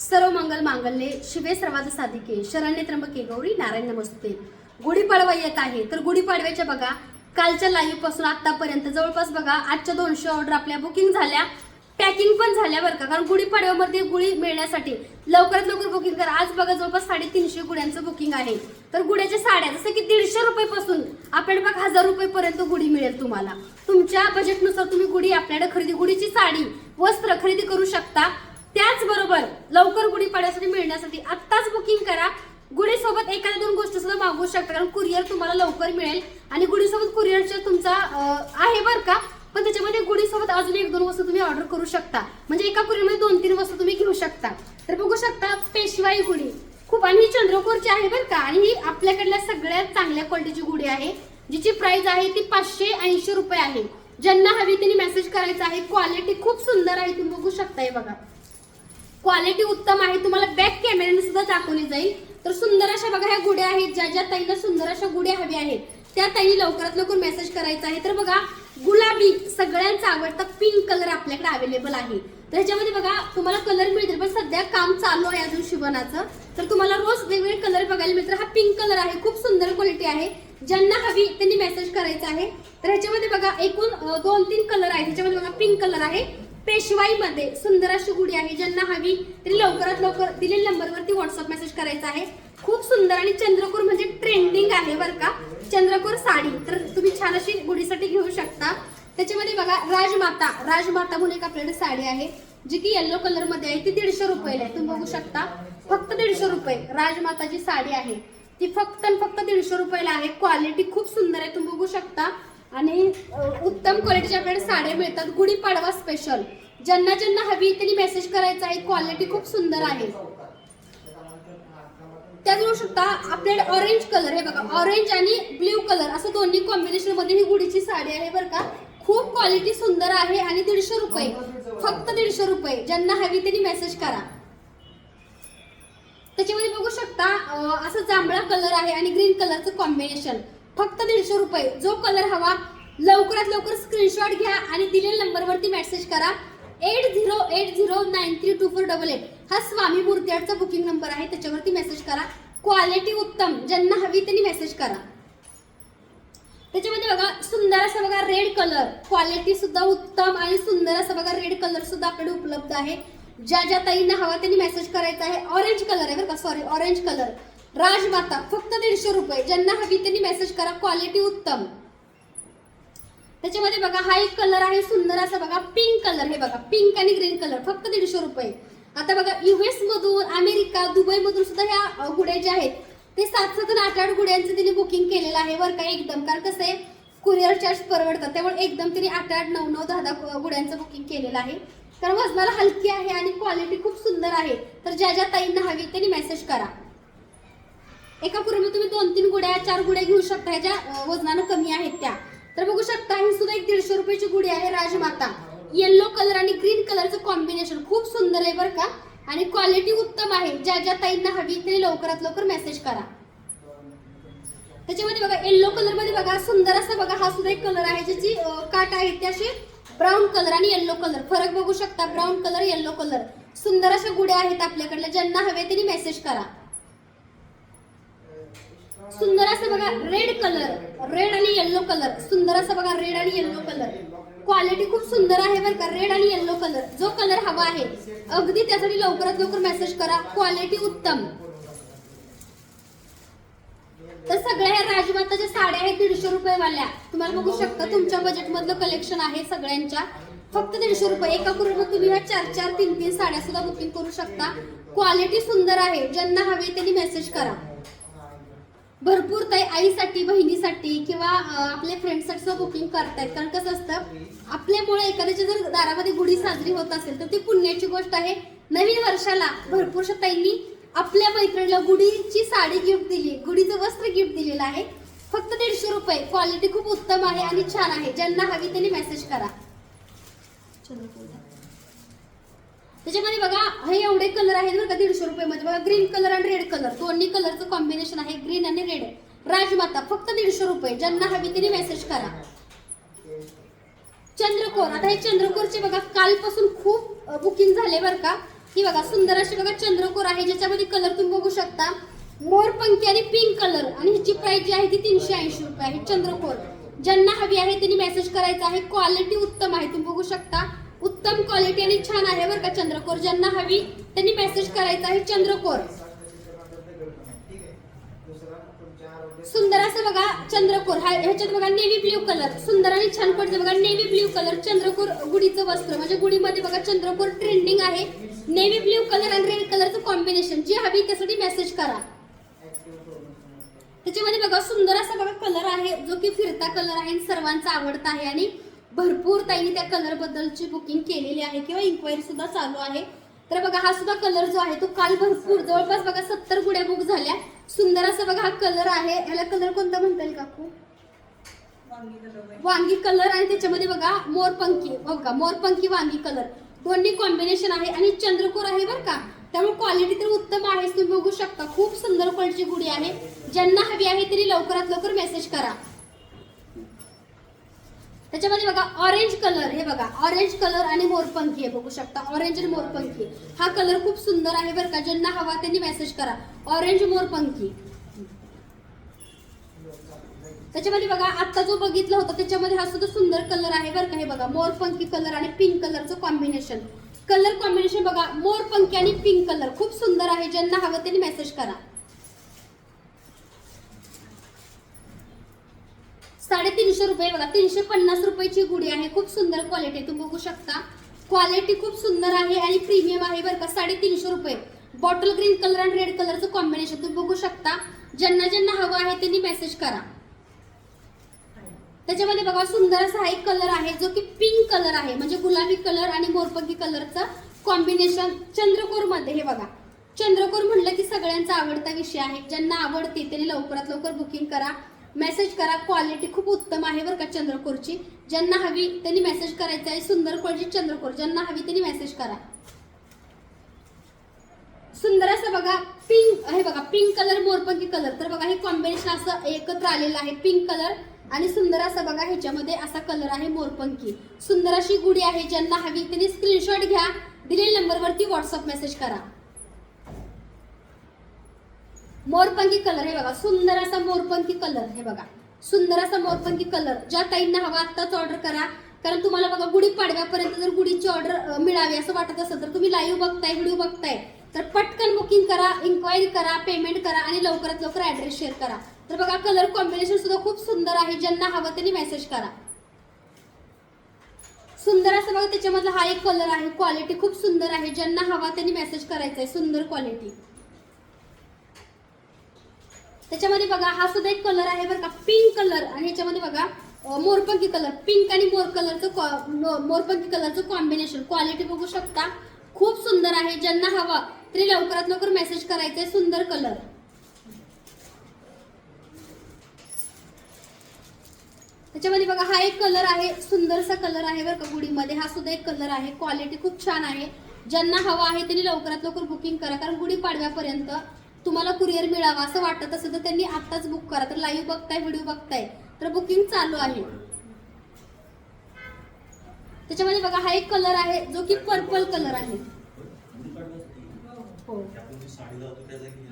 सर्व मंगल मांगल्ये शिवे सर्वाद साधिके शरण्य त्र्यंबके गौरी नारायण नमस्ते. गुढीपाडवा येत आहे. तर गुढीपाडव्याच्या बघा कालच्या लाईव्हपासून आतापर्यंत जवळपास बघा आजच्या दोनशे ऑर्डर आपल्या बुकिंग झाल्या. पॅकिंग पण झाल्या बरं का कारण गुढीपाडव्यामध्ये गुढी मिळण्यासाठी लवकरात लवकर बुकिंग करा. आज बघा जवळपास साडेतीनशे गुढ्यांचं बुकिंग आहे. तर गुढ्याच्या साड्या जसं की दीडशे रुपयेपासून आपल्याकडे बघा हजार रुपयेपर्यंत गुढी मिळेल तुम्हाला. तुमच्या बजेटनुसार तुम्ही गुढी आपल्याकडे खरेदी गुढीची साडी वस्त्र खरेदी करू शकता. त्याचबरोबर लवकर गुढीपाड्यासाठी मिळण्यासाठी आत्ताच बुकिंग करा. गुढीसोबत एखाद्या दोन गोष्टी सुद्धा मागवू शकता कारण कुरिअर तुम्हाला लवकर मिळेल. आणि गुढीसोबत कुरिअरचा तुमचा आहे बरं का पण त्याच्यामध्ये गुढीसोबत अजून एक दोन वस्तू तुम्ही ऑर्डर करू शकता. म्हणजे एका कुरिअरमध्ये दोन तीन वस्तू तुम्ही घेऊ शकता. तर बघू शकता पेशवाई गुढी. खूप आणि ही चंद्रकोरची आहे बरं का आणि ही आपल्याकडल्या सगळ्यात चांगल्या क्वालिटीची गुढी आहे. जिची प्राइस आहे ती पाचशे ऐंशी रुपये आहे. ज्यांना हवी त्यांनी मेसेज करायचा आहे. क्वालिटी खूप सुंदर आहे तुम्ही बघू शकता हे बघा. क्वालिटी उत्तम आहे तुम्हाला बॅक कॅमेऱ्याने सुद्धा दाखवली जाईल. तर सुंदर अशा बघा ह्या गुड्या आहेत ज्या ज्या ताईला सुंदर अशा गुड्या हव्या आहेत. त्या ताईने लवकरात लवकर मेसेज करायचा आहे. तर बघा गुलाबी सगळ्यांचा आवडता पिंक कलर आपल्याकडे अवेलेबल आहे. तर ह्याच्यामध्ये बघा तुम्हाला कलर मिळतील पण सध्या काम चालू आहे अजून शिवणाचं. तर तुम्हाला रोज वेगवेगळे कलर बघायला मिळतील. हा पिंक कलर आहे खूप सुंदर क्वालिटी आहे. ज्यांना हवी त्यांनी मेसेज करायचा आहे. तर ह्याच्यामध्ये बघा एकूण दोन तीन कलर आहेत. ह्याच्यामध्ये बघा पिंक कलर आहे. पेशवाईमध्ये सुंदर अशी गुढी आहे. ज्यांना हवी तरी लवकरात लवकर दिलेल्या नंबरवरती व्हॉट्सअप मेसेज करायचा आहे. खूप सुंदर आणि चंद्रकोर म्हणजे ट्रेंडिंग आहे बरं का. चंद्रकोर साडी. तर तुम्ही छान अशी गुढीसाठी घेऊ शकता. त्याच्यामध्ये बघा राजमाता. राजमाता म्हणून एक आपल्याकडे साडी आहे. जी की येल्लो कलरमध्ये आहे. ती दीडशे रुपयाला आहे. तुम्ही बघू शकता. फक्त दीडशे रुपये. राजमाताची साडी आहे. ती फक्त आणि फक्त दीडशे रुपयाला आहे. क्वालिटी खूप सुंदर आहे. तुम्ही बघू शकता. आणि उत्तम क्वालिटीच्या आपल्याकडे साड्या मिळतात. गुढीपाडवा स्पेशल ज्यांना ज्यांना हवी त्यांनी मेसेज करायचा. आहे क्वालिटी खूप सुंदर आहे. त्यात बघू शकता आपल्याकडे ऑरेंज कलर हे बघा ऑरेंज आणि ब्ल्यू कलर असं दोन्ही कॉम्बिनेशनमध्ये ही गुढीची साडी आहे बरं का. खूप क्वालिटी सुंदर आहे आणि दीडशे रुपये. फक्त दीडशे रुपये. ज्यांना हवी त्यांनी मेसेज करा. त्याच्यामध्ये बघू शकता असं जांभळा कलर आहे आणि ग्रीन कलरचं कॉम्बिनेशन फक्त दीडशे रुपये. जो कलर हवा लवकरात लवकर स्क्रीनशॉट घ्या आणि दिलेल्या नंबरवरती मेसेज करा. Eight zero eight zero nine three two four double eight हा स्वामी मूर्तीआडचा बुकिंग नंबर आहे त्याच्यावरती मेसेज करा. क्वालिटी उत्तम ज्यांना हवी त्यांनी मेसेज करा. त्याच्यामध्ये बघा सुंदर असं बघा रेड कलर क्वालिटी सुद्धा उत्तम आणि सुंदर असं बघा रेड कलर सुद्धा आपल्याकडे उपलब्ध आहे. ज्या ज्या ताईंना हवा त्यांनी मेसेज करायचा आहे. ऑरेंज कलर आहे बरं का? सॉरी ऑरेंज कलर राजमाता फक्त दीडशे रुपये. ज्यांना हवी त्यांनी मेसेज करा. क्वालिटी उत्तम. त्याच्यामध्ये बघा हा एक कलर आहे सुंदर असा बघा पिंक कलर हे बघा पिंक आणि ग्रीन कलर फक्त दीडशे रुपये. आता बघा युएस मधून अमेरिका दुबई मधून सुद्धा ह्या गुड्या ज्या आहेत ते सात सात आठ आठ गुड्यांचं तिने बुकिंग केलेलं आहे वर काय एकदम. कारण कसं आहे कुरिअर चार्ज परवडतात. त्यामुळे एकदम तिने आठ आठ नऊ नऊ दहा दहा गुड्यांचं बुकिंग केलेलं आहे. कारण वजनाला हलकी आहे आणि क्वालिटी खूप सुंदर आहे. तर ज्या ज्या ताईंना हवी त्यांनी मेसेज करा. एका कुरीमध्ये तुम्ही दोन तीन गुड्या चार गुड्या घेऊ शकता. ज्या वजनानं कमी आहेत त्या. तर बघू शकता ही सुद्धा एक दीडशे रुपयाची गुढी आहे राजमाता. येल्लो कलर आणि ग्रीन कलरचं कॉम्बिनेशन खूप सुंदर आहे बरं का. आणि क्वालिटी उत्तम आहे. ज्या ज्या ताईंना हवी ते लवकरात लवकर मेसेज करा. त्याच्यामध्ये बघा येल्लो कलरमध्ये बघा सुंदर असा बघा हा सुद्धा एक कलर आहे. ज्याची काट आहे त्याशी ब्राऊन कलर आणि येल्लो कलर फरक बघू शकता ब्राऊन कलर येल्लो कलर सुंदर अशा गुड्या आहेत आपल्याकडल्या. ज्यांना हवे त्यांनी मेसेज करा. सुंदर असं बघा रेड कलर रेड आणि येल्लो कलर सुंदर असं बघा रेड आणि येल्लो कलर क्वालिटी खूप सुंदर आहे बरं का रेड आणि येल्लो कलर जो कलर हवा आहे अगदी त्यासाठी लवकरात लवकर मेसेज करा. क्वालिटी उत्तम. तर सगळ्या ह्या राजमाताच्या साड्या आहेत दीडशे रुपये वाल्या तुम्हाला बघू शकता तुमच्या बजेट मधलं कलेक्शन आहे सगळ्यांच्या. फक्त दीडशे रुपये. एका कुरुमध्ये तुम्ही ह्या चार चार तीन तीन साड्या सुद्धा बुकिंग करू शकता. क्वालिटी सुंदर आहे. ज्यांना हवे त्यांनी मेसेज करा. भरपूर ताई आईसाठी बहिणीसाठी किंवा अं, आपल्या फ्रेंडसाठी बुकिंग करतायत. कारण कसं असतं आपल्यामुळे एखाद्याच्या जर दारामध्ये गुढी साजरी होत असेल तर ती पुण्याची गोष्ट आहे. नवीन वर्षाला भरपूरशा ताईंनी आपल्या मैत्रिणीला गुढीची साडी गिफ्ट दिली गुढीचं वस्त्र गिफ्ट दिलेलं आहे. फक्त दीडशे रुपये. क्वालिटी खूप उत्तम आहे आणि छान आहे. ज्यांना हवी त्यांनी मेसेज करा. त्याच्यामध्ये बघा हे एवढे कलर आहेत बरं का दीडशे रुपयामध्ये. बघा ग्रीन कलर आणि रेड कलर दोन्ही कलरचं कॉम्बिनेशन आहे ग्रीन आणि रेड राजमाता फक्त दीडशे रुपये. ज्यांना हवी त्यांनी मेसेज करा. चंद्रकोर. आता हे चंद्रकोरचे बघा कालपासून खूप बुकिंग झाले बरं का. ही बघा सुंदर अशी बघा चंद्रकोर आहे ज्याच्यामध्ये कलर तुम्ही बघू शकता. मोरपंखी आणि पिंक कलर आणि ह्याची प्राइस जी आहे ती तीनशे ऐंशी रुपये आहे. चंद्रकोर. ज्यांना हवी आहे त्यांनी मेसेज करायचा आहे. क्वालिटी उत्तम आहे तुम्ही बघू शकता. उत्तम क्वालिटी आणि छान आहे बरं का चंद्रकोर. ज्यांना हवी त्यांनी मेसेज करायचा आहे चंद्रकोर. सुंदर असं बघा चंद्रकोर. हा ह्याच्यात बघा नेव्ही ब्ल्यू कलर सुंदर आणि छान पडतं बघा नेव्ही ब्ल्यू कलर चंद्रकोर गुढीचं वस्त्र. म्हणजे गुढीमध्ये बघा चंद्रकोर ट्रेंडिंग आहे. नेव्ही ब्ल्यू कलर आणि रेड कलरचं कॉम्बिनेशन जी हवी त्यासाठी मेसेज करा. त्याच्यामध्ये बघा सुंदर असा बघा कलर आहे जो की फिरता कलर आहे आणि सर्वांचा आवडता आहे. आणि भरपूर ताईने त्या कलर बद्दलची बुकिंग केलेली आहे किंवा इन्क्वायरी सुद्धा चालू आहे. तर बघा हा सुद्धा कलर जो आहे तो काल भरपूर जवळपास बघा सत्तर गुड्या बुक झाल्या. सुंदर असा बघा हा कलर आहे. ह्याला कलर कोणता म्हणता येईल काकू? वांगी कलर आणि त्याच्यामध्ये बघा मोरपंखी बघा मोरपंखी वांगी कलर दोन्ही कॉम्बिनेशन आहे आणि चंद्रकोर आहे बरं का. त्यामुळे क्वालिटी तर उत्तम आहे तुम्ही बघू शकता. खूप सुंदर क्वालिटीची गुढी आहे. ज्यांना हवी आहे तरी लवकरात लवकर मेसेज करा. त्याच्यामध्ये बघा ऑरेंज कलर हे बघा ऑरेंज कलर आणि मोरपंखी आहे बघू शकता ऑरेंज आणि मोरपंखी. हा कलर खूप सुंदर आहे बरं का ज्यांना हवा त्यांनी मेसेज करा. ऑरेंज मोरपंखी. त्याच्यामध्ये बघा आता जो बघितला होता त्याच्यामध्ये हा सुद्धा सुंदर कलर आहे बरं का हे बघा मोरपंखी कलर आणि पिंक कलरचं कॉम्बिनेशन कलर कॉम्बिनेशन बघा मोरपंखी आणि पिंक कलर खूप सुंदर आहे ज्यांना हवं त्यांनी मेसेज करा. साडेतीनशे रुपये बघा तीनशे पन्नास रुपयाची गुढी आहे. खूप सुंदर क्वालिटी तुम्ही बघू शकता. क्वालिटी खूप सुंदर आहे आणि प्रीमियम आहे बरं का साडेतीनशे रुपये. बॉटल ग्रीन कलर आणि रेड कलरचं कॉम्बिनेशन तुम्ही बघू शकता. ज्यांना ज्यांना हवं आहे त्यांनी मेसेज करा. त्याच्यामध्ये बघा सुंदर असा हा एक कलर आहे जो की पिंक कलर आहे. म्हणजे गुलाबी कलर आणि मोरपंगी कलरचं कॉम्बिनेशन चंद्रकोरमध्ये. हे बघा चंद्रकोर म्हणलं की सगळ्यांचा आवडता विषय आहे. ज्यांना आवडते त्यांनी लवकरात लवकर बुकिंग करा. मेसेज करा. क्वालिटी खूप उत्तम आहे बरं का चंद्रकोरची. ज्यांना हवी त्यांनी मेसेज करायचा आहे. सुंदर क्वालिटी चंद्रकोर. ज्यांना हवी त्यांनी मेसेज करा. सुंदर असं बघा पिंक हे बघा पिंक कलर मोरपंखी कलर तर बघा हे कॉम्बिनेशन असं एकत्र आलेलं आहे. पिंक कलर आणि सुंदर असा बघा ह्याच्यामध्ये असा कलर आहे मोरपंखी सुंदर अशी गुढी आहे. ज्यांना हवी त्यांनी स्क्रीनशॉट घ्या. दिलेल्या नंबरवरती व्हॉट्सअप मेसेज करा. मोरपंखी कलर हे बघा सुंदर असा मोरपंखी कलर हे बघा. सुंदर असा मोरपंखी कलर. ज्या ताईंना हवा आत्ताच ऑर्डर करा. कारण तुम्हाला बघा गुढी पाडव्यापर्यंत जर गुढीची ऑर्डर मिळावी असं वाटत असेल तर तुम्ही लाईव्ह बघताय व्हिडिओ बघताय तर पटकन बुकिंग करा इन्क्वायरी करा पेमेंट करा आणि लवकरात लवकर ऍड्रेस शेअर करा. तर बघा कलर कॉम्बिनेशन सुद्धा खूप सुंदर आहे. ज्यांना हवं त्यांनी मेसेज करा. सुंदर असं बघा त्याच्यामधला हा एक कलर आहे. क्वालिटी खूप सुंदर आहे. ज्यांना हवा त्यांनी मेसेज करायचा आहे सुंदर क्वालिटी त्याच्यामध्ये बघा हा सुद्धा एक कलर आहे बरं का पिंक कलर आणि ह्याच्यामध्ये बघा अं, मोरपंखी कलर पिंक आणि मोर कलरचं मोरपंखी कलरचं कॉम्बिनेशन क्वालिटी बघू शकता. खूप सुंदर आहे. ज्यांना हवा तरी लवकरात लवकर मेसेज करायचा आहे सुंदर कलर त्याच्यामध्ये बघा हा एक कलर आहे. सुंदरसा कलर आहे बरं का गुढीमध्ये. हा सुद्धा एक कलर आहे. क्वालिटी खूप छान आहे. ज्यांना हवा आहे त्यांनी लवकरात लवकर बुकिंग करा. कारण गुढी पाडव्यापर्यंत तुम्हाला कुरिअर मिळावा असं वाटत असेल तर त्यांनी आत्ताच बुक करा. तर लाईव्ह बघताय व्हिडिओ बघताय. तर बुकिंग चालू आहे. त्याच्यामध्ये बघा हा एक कलर आहे जो की पर्पल कलर आहे. हो.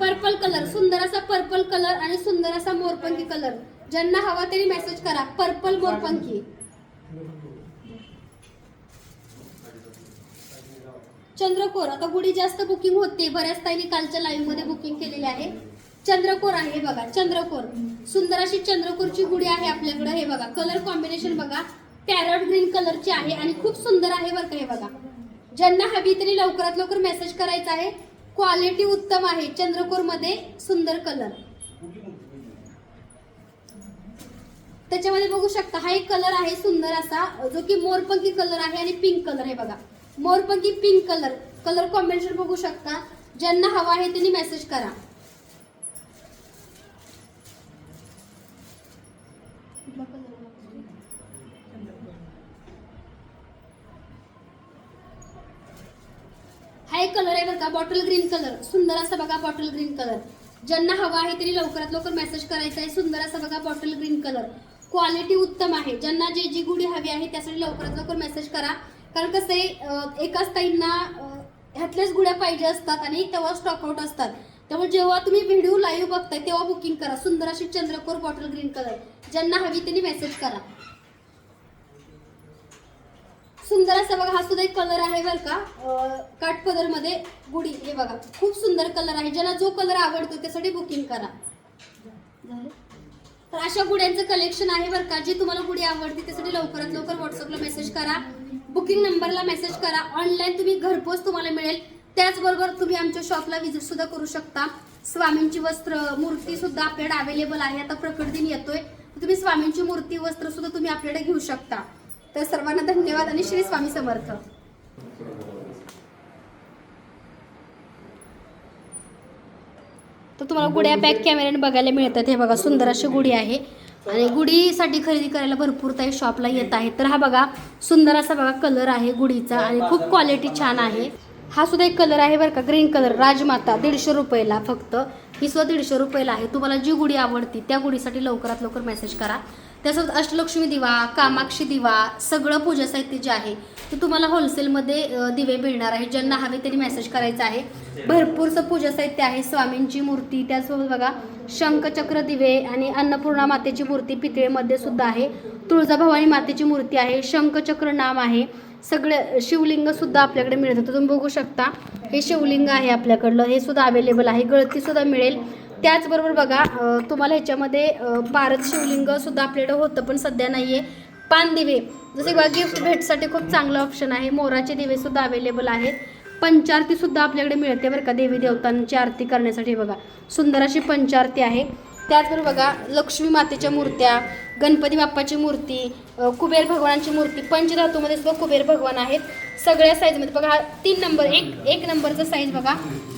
पर्पल कलर सुंदर असा पर्पल कलर आणि सुंदर असा मोरपंखी कलर ज्यांना हवा त्यांनी मेसेज करा पर्पल मोरपंखी. चंद्रकोर आता गुढी जास्त बुकिंग होते. बऱ्याच ताईने कालच्या लाईव्हमध्ये बुकिंग केलेली आहे. चंद्रकोर आहे हे बघा चंद्रकोर. सुंदर अशी चंद्रकोरची गुढी आहे आपल्याकडे हे बघा. कलर कॉम्बिनेशन बघा. पॅरट ग्रीन कलरची आहे आणि खूप सुंदर आहे बरं का हे बघा. ज्यांना हवी तरी लवकरात लवकर मेसेज करायचा आहे. क्वालिटी उत्तम आहे चंद्रकोरमध्ये सुंदर कलर त्याच्यामध्ये बघू शकता हा एक कलर आहे सुंदर असा जो की मोरपंखी कलर आहे आणि पिंक कलर आहे बघा. मोरपंखी पिंक कलर कलर कॉम्बिनेशन बघू शकता. ज्यांना हवा आहे त्यांनी मेसेज करा. हा एक कलर आहे बघा बॉटल ग्रीन कलर सुंदर असा बघा बॉटल ग्रीन कलर ज्यांना हवा आहे त्यांनी लवकरात लवकर मेसेज करायचा आहे. सुंदर असा बघा बॉटल ग्रीन कलर क्वालिटी उत्तम आहे. ज्यांना जे जी गुढी हवी आहे त्यासाठी लवकरात लवकर मेसेज करा. कारण कसं आहे एकाच ताईंना ह्यातल्याच गुड्या पाहिजे असतात आणि तेव्हा स्टॉकआउट असतात. त्यामुळे जेव्हा तुम्ही व्हिडिओ लाईव्ह बघताय तेव्हा बुकिंग करा. सुंदर अशी चंद्रकोर बॉटल ग्रीन कलर ज्यांना हवी त्यांनी मेसेज करा. सुंदर असा बघा हा सुद्धा एक कलर आहे बरं का काठपदरमध्ये गुढी. हे बघा खूप सुंदर कलर आहे. ज्यांना जो कलर आवडतो त्यासाठी बुकिंग करा. तर अशा गुड्यांचं कलेक्शन आहे बरं का जी तुम्हाला गुढी आवडते त्यासाठी लवकरात लवकर व्हॉट्सअपला मेसेज करा. बुकिंग नंबरला मेसेज करा. ऑनलाईन तुम्ही घरपोच तुम्हाला मिळेल. त्याचबरोबर तुम्ही आमच्या शॉपला व्हिजिट सुद्धा करू शकता. स्वामींची वस्त्र मूर्ती सुद्धा आपल्याकडे अवेलेबल आहे. आता प्रकट दिन येतोय. तुम्ही स्वामींची मूर्ती वस्त्र सुद्धा तुम्ही आपल्याकडे घेऊ शकता. तर सर्वांना धन्यवाद आणि श्री स्वामी समर्थ. तर तुम्हाला गुड्या बॅक कॅमेऱ्याने बघायला मिळतात. हे बघा सुंदर अशी गुढी आहे. आणि गुढीसाठी खरेदी करायला भरपूर काही शॉपला येत आहे तर हा बघा सुंदर असा बघा कलर आहे गुढीचा आणि खूप क्वालिटी छान आहे. हा सुद्धा एक कलर आहे बरं का ग्रीन कलर राजमाता दीडशे रुपयाला फक्त. ही सुद्धा दीडशे रुपयाला आहे. तुम्हाला जी गुढी आवडती त्या गुढीसाठी लवकरात लवकर मेसेज करा. त्यासोबत अष्टलक्ष्मी दिवा कामाक्षी दिवा सगळं पूजा साहित्य जे आहे ते तुम्हाला होलसेलमध्ये दिवे मिळणार आहे. ज्यांना हवे त्यांनी मेसेज करायचा आहे. भरपूरचं पूजा साहित्य आहे. स्वामींची मूर्ती त्यासोबत बघा शंखचक्र दिवे आणि अन्नपूर्णा मातेची मूर्ती पितळेमध्ये सुद्धा आहे. तुळजाभवानी मातेची मूर्ती आहे. शंखचक्र नाम आहे. सगळे शिवलिंग सुद्धा आपल्याकडे मिळतं तर तुम्ही बघू शकता हे शिवलिंग आहे आपल्याकडलं. हे सुद्धा अवेलेबल आहे. गळती सुद्धा मिळेल. त्याचबरोबर बघा तुम्हाला ह्याच्यामध्ये भारत शिवलिंग सुद्धा आपल्याकडे होतं पण सध्या नाहीये. पान दिवे. जसे बघा गिफ्ट भेटसाठी खूप चांगलं ऑप्शन आहे. मोराचे दिवे सुद्धा अवेलेबल आहेत. पंचारती सुद्धा आपल्याकडे मिळते बरं का देवी देवतांची आरती करण्यासाठी बघा. सुंदर अशी पंचारती आहे. त्याचबरोबर बघा लक्ष्मी मातेच्या मूर्त्या गणपती बाप्पाची मूर्ती कुबेर भगवानांची मूर्ती पंचधातूमध्ये सुद्धा कुबेर भगवान आहेत. सगळ्या साईजमध्ये बघा हा तीन नंबर एक एक नंबरचा साईज बघा.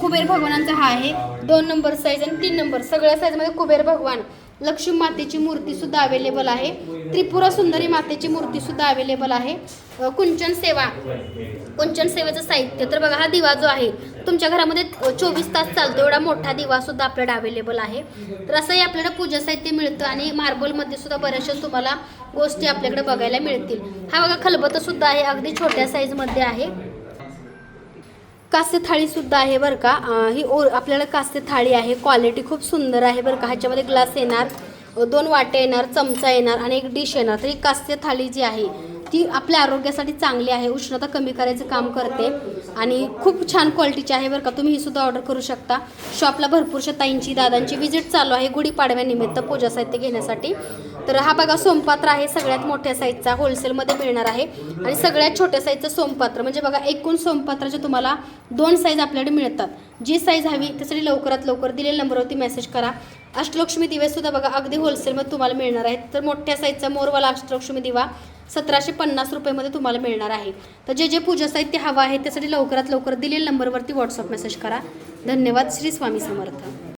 कुबेर भगवानांचा हा आहे. दोन नंबर साईज आणि तीन नंबर सगळ्या साईजमध्ये कुबेर भगवान. लक्ष्मी मातेची मूर्ती सुद्धा अवेलेबल आहे. त्रिपुरा सुंदरी मातेची मूर्ती सुद्धा अवेलेबल आहे. कुंचन सेवा. कुंचन सेवेचं साहित्य. तर बघा हा दिवा जो आहे तुमच्या घरामध्ये चोवीस तास चालतो. एवढा मोठा दिवा सुद्धा आपल्याकडे अवेलेबल आहे. तर असंही आपल्याला पूजा साहित्य मिळतं आणि मार्बलमध्ये सुद्धा बऱ्याचशा तुम्हाला गोष्टी आपल्याकडे बघायला मिळतील. हा बघा खलबत सुद्धा आहे. अगदी छोट्या साईजमध्ये आहे. कास्य थाळीसुद्धा आहे बरं का. ही ओ आपल्याला कास्य थाळी आहे. क्वालिटी खूप सुंदर आहे बरं का. ह्याच्यामध्ये ग्लास येणार दोन वाटे येणार चमचा येणार आणि एक डिश येणार. तर ही कास्य थाळी जी आहे ती आपल्या आरोग्यासाठी चांगली आहे. उष्णता कमी करायचं काम करते आणि खूप छान क्वालिटीची आहे बरं का. तुम्ही ही सुद्धा ऑर्डर करू शकता. शॉपला भरपूरशा ताईंची दादांची व्हिजिट चालू आहे. गुढीपाडव्यानिमित्त पूजा साहित्य घेण्यासाठी. तर हा बघा सोमपात्र आहे सगळ्यात मोठ्या साईजचा होलसेलमध्ये मिळणार आहे. आणि सगळ्यात छोट्या साईजचं सोमपात्र म्हणजे बघा एकूण सोमपात्राचे तुम्हाला दोन साईज आपल्याकडे मिळतात. जी साईज हवी त्यासाठी लवकरात लवकर दिलेल्या नंबरवरती मेसेज करा. अष्टलक्ष्मी दिवेसुद्धा बघा अगदी होलसेलमध्ये तुम्हाला मिळणार आहेत. तर मोठ्या साईजचा मोरवाला अष्टलक्ष्मी दिवा सतराशे पन्नास रुपयेमध्ये तुम्हाला मिळणार आहे. तर जे जे पूजा साहित्य हवं आहे त्यासाठी लवकरात लवकर दिलेल्या नंबरवरती व्हॉट्सअप मेसेज करा. धन्यवाद श्री स्वामी समर्थ.